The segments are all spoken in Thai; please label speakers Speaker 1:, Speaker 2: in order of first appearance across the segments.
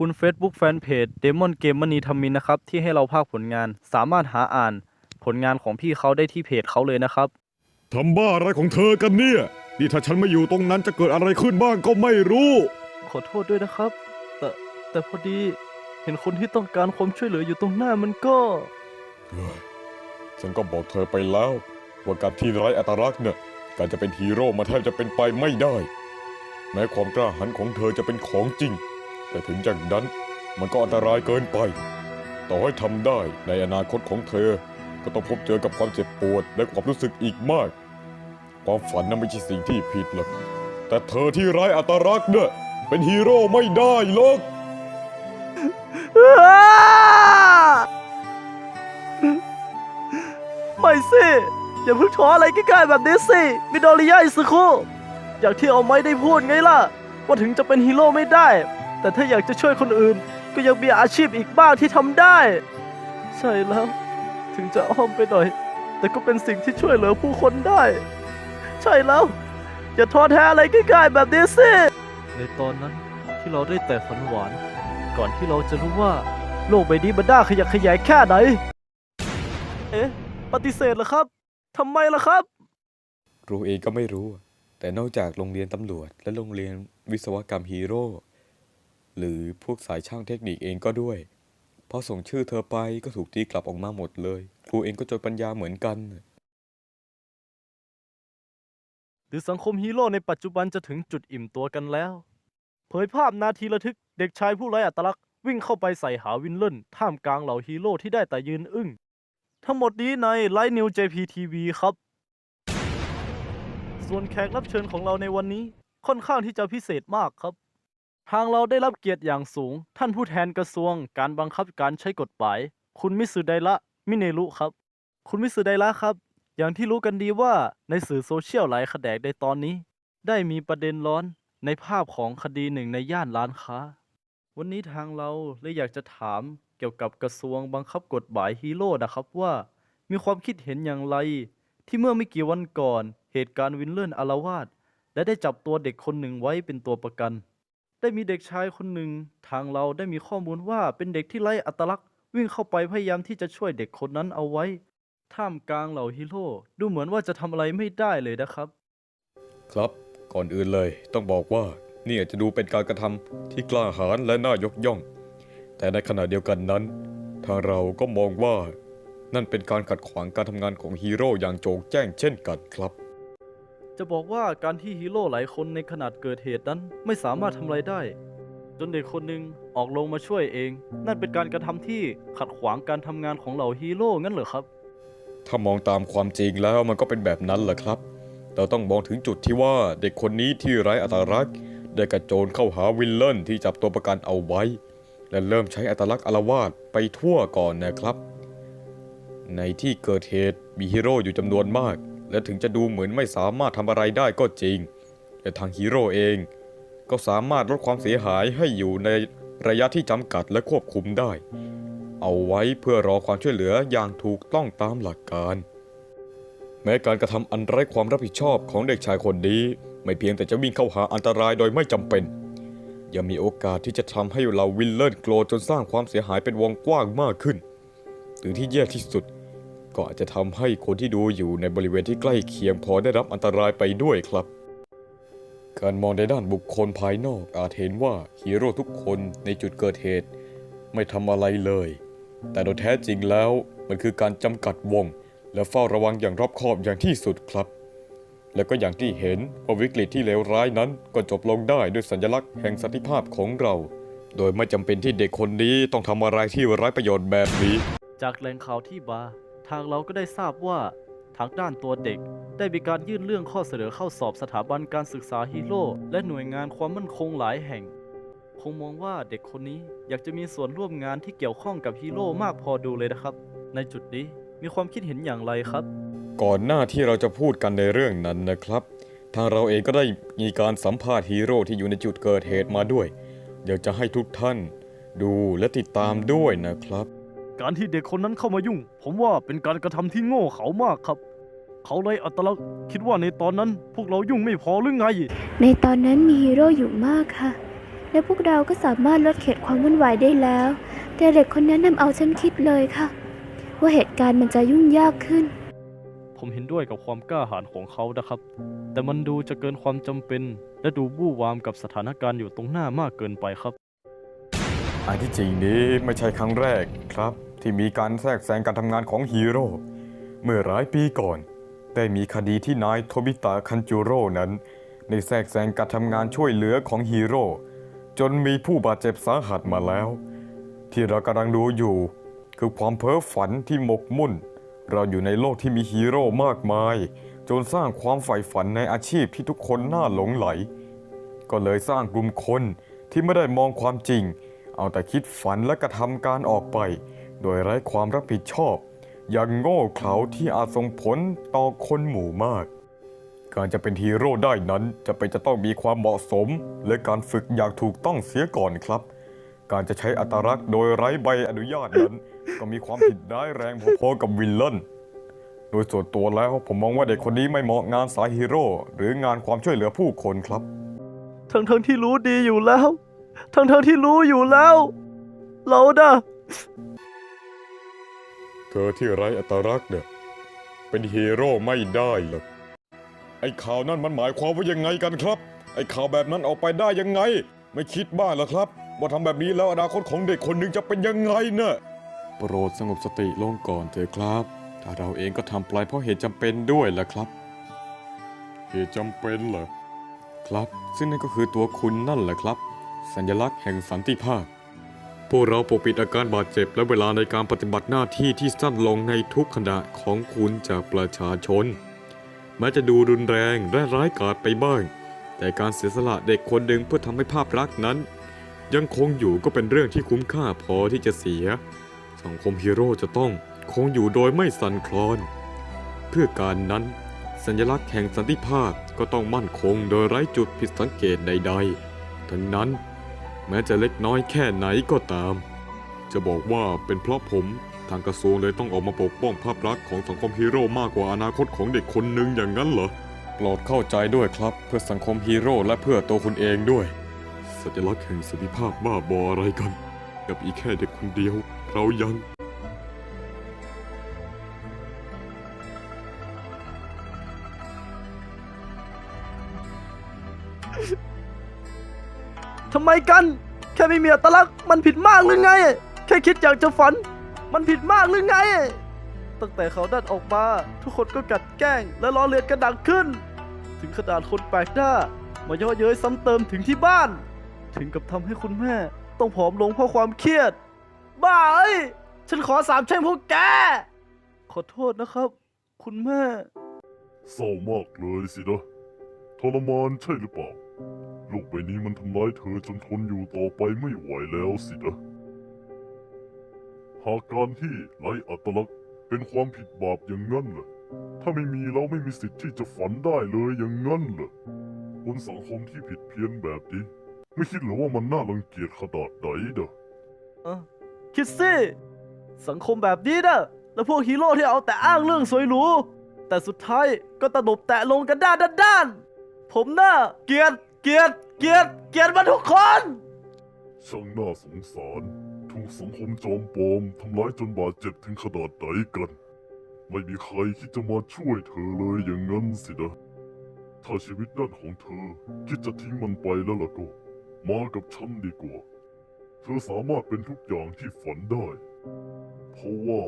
Speaker 1: ขอบคุณ Facebook Fanpage Demon Game มณีธรรมินนะครับ ที่ให้เราภาคผลงาน สามารถหาอ่าน ผลงานของพี่เขาได้ที่เพจเขาเลยนะครับ
Speaker 2: ทำบ้าอะไรของเธอกันเนี่ย นี่ถ้าฉันไม่อยู่ตรงนั้นจะเกิดอะไรขึ้นบ้างก็ไม่รู้
Speaker 1: ขอโทษด้วยนะครับ แต่แต่พอดีเห็นคนที่ต้องการความช่วยเหลืออยู่ตรงหน้ามันก็
Speaker 2: เฮ้ยฉันก็บอกเธอไปแล้ว ว่าการที่ไร้อัตลักษณ์เนี่ยการจะเป็นฮีโร่มาแทบจะเป็นไปไม่ได้ แม้ความกล้าหาญของเธอจะเป็นของจริง แต่ถึงจากนั้นมันก็อันตรายเกินไป ต่อให้ทำได้ในอนาคตของเธอ ก็ต้องพบเจอกับความเจ็บปวดและความรู้สึกอีกมาก ความฝันนั้นไม่ใช่สิ่งที่ผิดหรอก แต่เธอที่ร้ายอัตลักษณ์เนี่ยเป็นฮีโร่ไม่ได้หรอก
Speaker 1: ไม่สิ อย่าเพิ่งท้ออะไรใกล้ๆแบบนี้สิมิโดริยะอิสุคุอย่างที่เอาไม้ได้พูดไงล่ะ ว่าถึงจะเป็นฮีโร่ไม่ได้ แต่ถ้าอยากจะช่วยคนอื่น ก็ยังมีอาชีพอีกบ้างที่ทำได้ ใช่แล้ว ถึงจะอ้อมไปหน่อย แต่ก็เป็นสิ่งที่ช่วยเหลือผู้คนได้ ใช่แล้ว อย่าท้อแท้อะไรใกล้ๆแบบนี้สิในตอนนั้นที่เราได้แต่ฝันหวาน ก่อนที่เราจะรู้ว่า โลกใบนี้มันน่าขยักขยายแค่ไหน เอ๊ะ ปฏิเสธเหรอครับทำไมล่ะครับ
Speaker 3: รู้เองก็ไม่รู้ แต่นอกจากโรงเรียนตำรวจและโรงเรียนวิศวกรรมฮีโร่ หรือพวกสายช่างเทคนิคเองก็ด้วย พอส่งชื่อเธอไปก็ถูกตีกลับออกมาหมดเลย ครูเองก็จนปัญญาเหมือนกัน
Speaker 1: หรือสังคมฮีโร่ในปัจจุบันจะถึงจุดอิ่มตัวกันแล้ว เผยภาพนาทีระทึกเด็กชายผู้ไร้อัตลักษณ์วิ่งเข้าไปใส่หาวินเล่นท่ามกลางเหล่าฮีโร่ที่ได้แต่ยืนอึ้ง ทั้งหมดนี้ในไลน์นิว JPTV ครับ ส่วนแขกรับเชิญของเราในวันนี้ค่อนข้างที่จะพิเศษมากครับ ทางเราได้รับเกียรติอย่างสูง ท่านผู้แทนกระทรวงการบังคับการใช้กฎหมาย คุณมิสุไดระมิเนรุครับ คุณมิสุไดระครับ อย่างที่รู้กันดีว่าในสื่อโซเชียลหลายแขนงในตอนนี้ ได้มีประเด็นร้อนในภาพของคดีหนึ่งในย่านร้านค้า วันนี้ทางเราเลยอยากจะถามเกี่ยวกับกระทรวงบังคับกฎหมายฮีโร่นะครับว่ามีความคิดเห็นอย่างไร ที่เมื่อไม่กี่วันก่อน เหตุการณ์วินเลื่อนอารวาสและได้จับตัวเด็กคนหนึ่งไว้เป็นตัวประกัน ได้มีเด็กชายคนหนึ่ง ทางเราได้มีข้อมูลว่าเป็นเด็กที่ไร้อัตลักษณ์ วิ่งเข้าไปพยายามที่จะช่วยเด็กคนนั้นเอาไว้ ท่ามกลางเหล่าฮีโร่ดูเหมือนว่าจะทำอะไรไม่ได้เลยนะครับ
Speaker 3: ครับก่อนอื่นเลยต้องบอกว่านี่อาจจะดูเป็นการกระทำที่กล้าหาญและน่ายกย่อง แต่ในขณะเดียวกันนั้น ทางเราก็มองว่านั่นเป็นการขัดขวางการทำงานของฮีโร่อย่างโจงแจ้งเช่นกันครับ
Speaker 1: จะบอกว่าการที่ฮีโร่หลายคนในขนาดเกิดเหตุนั้นไม่สามารถทำอะไรได้ จนเด็กคนหนึ่งออกลงมาช่วยเอง นั่นเป็นการกระทำที่ขัดขวางการทำงานของเหล่าฮีโร่งั้นเหรอครับ
Speaker 3: ถ้ามองตามความจริงแล้วมันก็เป็นแบบนั้นแหละครับ เราต้องมองถึงจุดที่ว่าเด็กคนนี้ที่ไร้อัตลักษณ์ได้กระโจนเข้าหาวิลเลนที่จับตัวประกันเอาไว้ และเริ่มใช้อัตลักษณ์อารวาสไปทั่วก่อนนะครับ ในที่เกิดเหตุมีฮีโร่อยู่จำนวนมาก และถึงจะดูเหมือนไม่สามารถทำอะไรได้ก็จริง แต่ทางฮีโร่เอง ก็สามารถลดความเสียหายให้อยู่ในระยะที่จำกัดและควบคุมได้ เอาไว้เพื่อรอความช่วยเหลืออย่างถูกต้องตามหลักการ แม้การกระทำอันไร้ความรับผิดชอบของเด็กชายคนนี้ ไม่เพียงแต่จะวิ่งเข้าหาอันตรายโดยไม่จำเป็นยังมีโอกาสที่จะทำให้เราวิลเลนโกรธจนสร้างความเสียหายเป็นวงกว้างมากขึ้น หรือที่แย่ที่สุด ก็อาจจะทำให้คนที่ดูอยู่ในบริเวณที่ใกล้เคียงพอได้รับอันตรายไปด้วยครับ การมองในด้านบุคคลภายนอกอาจเห็นว่าฮีโร่ทุกคนในจุดเกิดเหตุ ไม่ทำอะไรเลย แต่โดยแท้จริงแล้วมันคือการจำกัดวง และเฝ้าระวังอย่างรอบคอบอย่างที่สุดครับ และก็อย่างที่เห็นว่าวิกฤตที่เลวร้ายนั้นก็จบลงได้ด้วยสัญลักษณ์แห่งสันติภาพของเรา โดยไม่จำเป็นที่เด็กคนนี้ต้องทำอะไรที่ไร้ประโยชน์แบบนี้
Speaker 1: จากแหล่งข่าวที่บาร์ ทางเราก็ได้ทราบว่าทางด้านตัวเด็ก ได้มีการยื่นเรื่องข้อเสนอเข้าสอบสถาบันการศึกษาฮีโร่และหน่วยงานความมั่นคงหลายแห่ง คงมองว่าเด็กคนนี้อยากจะมีส่วนร่วมงานที่เกี่ยวข้องกับฮีโร่มากพอดูเลยนะครับ ในจุดนี้มีความคิดเห็นอย่างไรครับ
Speaker 3: ก่อนหน้าที่เราจะพูดกันในเรื่องนั้นนะครับ ทางเราเองก็ได้มีการสัมภาษณ์ฮีโร่ที่อยู่ในจุดเกิดเหตุมาด้วยอยากจะให้ทุกท่านดูและติดตามด้วยนะครับ
Speaker 1: การที่เด็กคนนั้นเข้ามายุ่ง ผมว่าเป็นการกระทำที่โง่เขามากครับ เขาเลยอัตลักษณ์คิดว่าในตอนนั้นพวกเรายุ่งไม่พอหรือไง
Speaker 4: ในตอนนั้นมีฮีโร่อยู่มากค่ะ และพวกเราก็สามารถลดเขตความวุ่นวายได้แล้ว แต่เด็กคนนั้นนำเอาฉันคิดเลยค่ะ ว่าเหตุการณ์มันจะยุ่งยากขึ้น
Speaker 1: ผมเห็นด้วยกับความกล้าหาญของเขานะครับ แต่มันดูจะเกินความจำเป็น และดูบู่วามกับสถานการณ์อยู่ตรงหน้า มากเกินไปครับ
Speaker 3: อันที่จริงนี้ไม่ใช่ครั้งแรกครับ ที่มีการแทรกแซงการทำงานของฮีโร่เมื่อหลายปีก่อน ได้มีคดีที่นายโทบิตะคันจูโร่นั้นได้แทรกแซงการทำงานช่วยเหลือของฮีโร่จนมีผู้บาดเจ็บสาหัสมาแล้ว ที่เรากำลังดูอยู่ คือความเพ้อฝันที่หมกมุ่น เราอยู่ในโลกที่มีฮีโร่มากมาย จนสร้างความใฝ่ฝันในอาชีพที่ทุกคนน่าหลงไหล ก็เลยสร้างกลุ่มคนที่ไม่ได้มองความจริง เอาแต่คิดฝันและกระทำการออกไป โดยไร้ความรับผิดชอบ อย่างโง่เขลาที่อาจส่งผลต่อคนหมู่มาก การจะเป็นฮีโร่ได้นั้นจะเป็นจะต้องมีความเหมาะสม และการฝึกอย่างถูกต้องเสียก่อนครับ การจะใช้อัตลักษณ์โดยไร้ใบอนุญาตนั้น ก็มีความผิดร้ายแรงพอๆกับวิลเลนโดยส่วนตัวแล้วผมมองว่าเด็กคนนี้ไม่เหมาะงานสายฮีโร่หรืองานความช่วยเหลือผู้คนครับ
Speaker 1: ทั้งทั้งๆที่รู้ดีอยู่แล้ว ทั้งทั้งๆที่รู้อยู่แล้ว เรานะ
Speaker 2: เธอที่ไร้อัตลักษณ์เนี่ยเป็นฮีโร่ไม่ได้หรอกไอ้ข่าวนั่นมันหมายความว่ายังไงกันครับ ไอ้ข่าวแบบนั้นออกไปได้ยังไง ไม่คิดบ้างเหรอครับ ว่าทำแบบนี้แล้วอนาคตของเด็กคนหนึ่งจะเป็นยังไงเนะ่ะ
Speaker 3: โปรดสงบสติลงก่อนเถอะครับ ถ้าเราเองก็ทำไปเพราะเหตุจำเป็นด้วยแหละครับ
Speaker 2: เหตุจำเป็นเหรอ
Speaker 3: ครับ ซึ่งนั่นก็คือตัวคุณนั่นแหละครับ สัญลักษณ์แห่งสันติภาพ พวกเราปกปิดอาการบาดเจ็บและเวลาในการปฏิบัติหน้าที่ที่สั้นลงในทุกขณะของคุณจากประชาชน แม้จะดูรุนแรงและร้ายกาจไปบ้าง แต่การเสียสละเด็กคนหนึ่งเพื่อทำให้ภาพลักษณ์นั้น ยังคงอยู่ก็เป็นเรื่องที่คุ้มค่าพอที่จะเสีย สังคมฮีโร่จะต้องคงอยู่โดยไม่สั่นคลอน เพื่อการนั้น สัญลักษณ์แห่งสันติภาพก็ต้องมั่นคงโดยไร้จุดผิดสังเกตใด ๆ ทั้งนั้น แม้จะเล็กน้อยแค่ไหนก็ตาม จะบอกว่าเป็นเพราะผมทางกระทรวงเลยต้องออกมาปกป้องภาพลักษณ์ของสังคมฮีโร่มากกว่าอนาคตของเด็กคนหนึ่งอย่างนั้นเหรอโปรดเข้าใจด้วยครับเพื่อสังคมฮีโร่และเพื่อตัวคุณเองด้วย สัญลักษณ์แห่งสันติภาพบ้าบออะไรกัน กับอีกแค่เด็กคนเดียว เรายัง
Speaker 1: ทำไมกัน แค่ไม่มีอัตลักษณ์มันผิดมากหรือไง แค่คิดอยากจะฝัน มันผิดมากหรือไง ตั้งแต่เขาดันออกมา ทุกคนก็กัดแกล้ง และล้อเลียนกันดังขึ้น ถึงขนาดคนแปลกหน้ามาย่อเย้ยซ้ำเติมถึงที่บ้าน ถึงกับทำให้คุณแม่ ต้องผอมลงเพราะความเครียด บ้าเอ้ยฉันขอสามแช่งพวกแก ขอโทษนะครับ คุณแม่
Speaker 5: เศร้ามากเลยสินะทรมานใช่หรือเปล่า โลกใบนี้มันทำร้ายเธอจนทนอยู่ต่อไปไม่ไหวแล้วสินะ หากการที่ไร้อัตลักษณ์เป็นความผิดบาปอย่างนั้นเหรอถ้าไม่มีเราไม่มีสิทธิ์ที่จะฝันได้เลยอย่างนั้นเหรอบนสังคมที่ผิดเพี้ยนแบบนี้ ไม่คิดหรอว่ามันน่ารังเกียจขนาดไหนเด้อ
Speaker 1: เออคิดสิสังคมแบบนี้นะแล้วพวกฮีโร่ที่เอาแต่อ้างเรื่องสวยหรูแต่สุดท้ายก็ตะนบแตะลงกันด้านด้านผมน่ะเกลียด เกลียดเกลียดเกลียดมาทุกคน
Speaker 5: ช่างน่าสงสารถูกสังคมจอมปลอมทำร้ายจนบาดเจ็บถึงขนาดไหนกัน ไม่มีใครคิดจะมาช่วยเธอเลยอย่างนั้นสินะ ถ้าชีวิตนั่นของเธอ คิดจะทิ้งมันไปแล้วล่ะก็ มากับฉันดีกว่า เธอสามารถเป็นทุกอย่างที่ฝันได้ เพราะว่า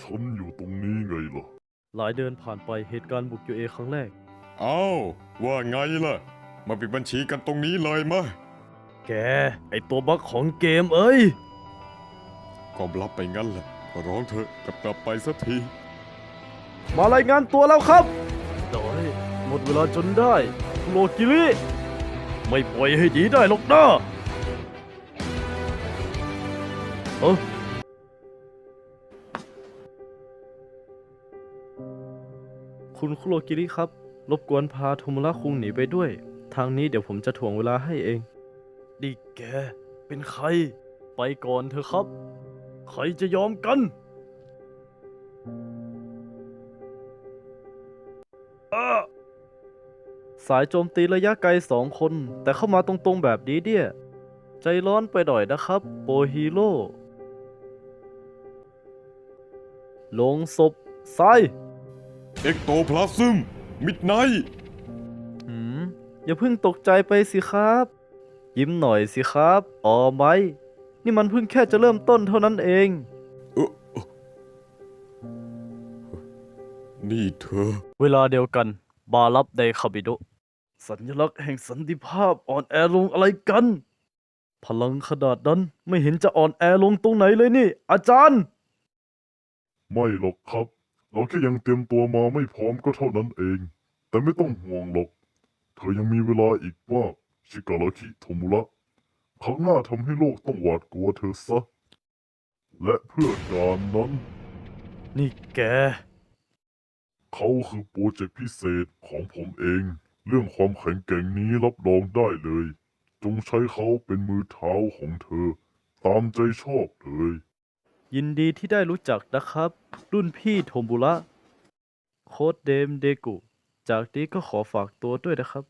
Speaker 5: ฉันอยู่ตรงนี้ไงล่ะ
Speaker 1: หลายเดือนผ่านไปเหตุการณ์บุกยูเอครั้งแรก
Speaker 2: เอ้าว่าไงล่ะ มาปิดบัญชีกันตรงนี้เลยมะ
Speaker 1: แก ไอตัวบั๊กของเกมเอ้ย
Speaker 2: ก็รับไปงั้นแหละขอร้องเถอะกลับกลับไปสักที
Speaker 1: มารายงานตัวแล้วครับโดยหมดเวลาจนได้โลกิริไม่ปล่อยให้ดีได้หรอกนะเออคุณคุโรกิริครับ รบกวนพาโทมุระคุงหนีไปด้วย ทางนี้เดี๋ยวผมจะถ่วงเวลาให้เอง ดิแก เป็นใคร ไปก่อนเถอะครับ ใครจะยอมกันสายโจมตีระยะไกลสองคน แต่เข้ามาตรงๆแบบนี้เนี่ย ใจร้อนไปหน่อยนะครับ โปฮีโร่ลงศพซ้าย
Speaker 2: เอ็กโตพลาซึมมิดไนท์
Speaker 1: หืม อย่าเพิ่งตกใจไปสิครับ ยิ้มหน่อยสิครับอ๋อไหม นี่มันเพิ่งแค่จะเริ่มต้นเท่านั้นเอง
Speaker 2: นี่เธอ
Speaker 1: เวลาเดียวกัน บารับไดคาบิโดะสัญลักษณ์แห่งสันติภาพอ่อนแอลงอะไรกัน พลังขนาดนั้นไม่เห็นจะอ่อนแอลงตรงไหนเลยนี่ อาจารย์
Speaker 5: ไม่หรอกครับ เราแค่ยังเตรียมตัวมาไม่พร้อมก็เท่านั้นเอง แต่ไม่ต้องห่วงหรอก เธอยังมีเวลาอีกมากชิการาคิโทมุระครั้งหน้าทำให้โลกต้องหวาดกลัวเธอซะ และเพื่อการนั้น
Speaker 1: นี่แก
Speaker 5: เขาคือโปรเจกต์พิเศษของผมเอง เรื่องความแข็งแกร่งนี้รับรองได้เลย จงใช้เขาเป็นมือเท้าของเธอ ตามใจชอบเลย
Speaker 1: ยินดีที่ได้รู้จักนะครับ รุ่นพี่โทมบุระ โค้ดเดมเดกุ จากนี้ก็ขอฝากตัวด้วยนะครับ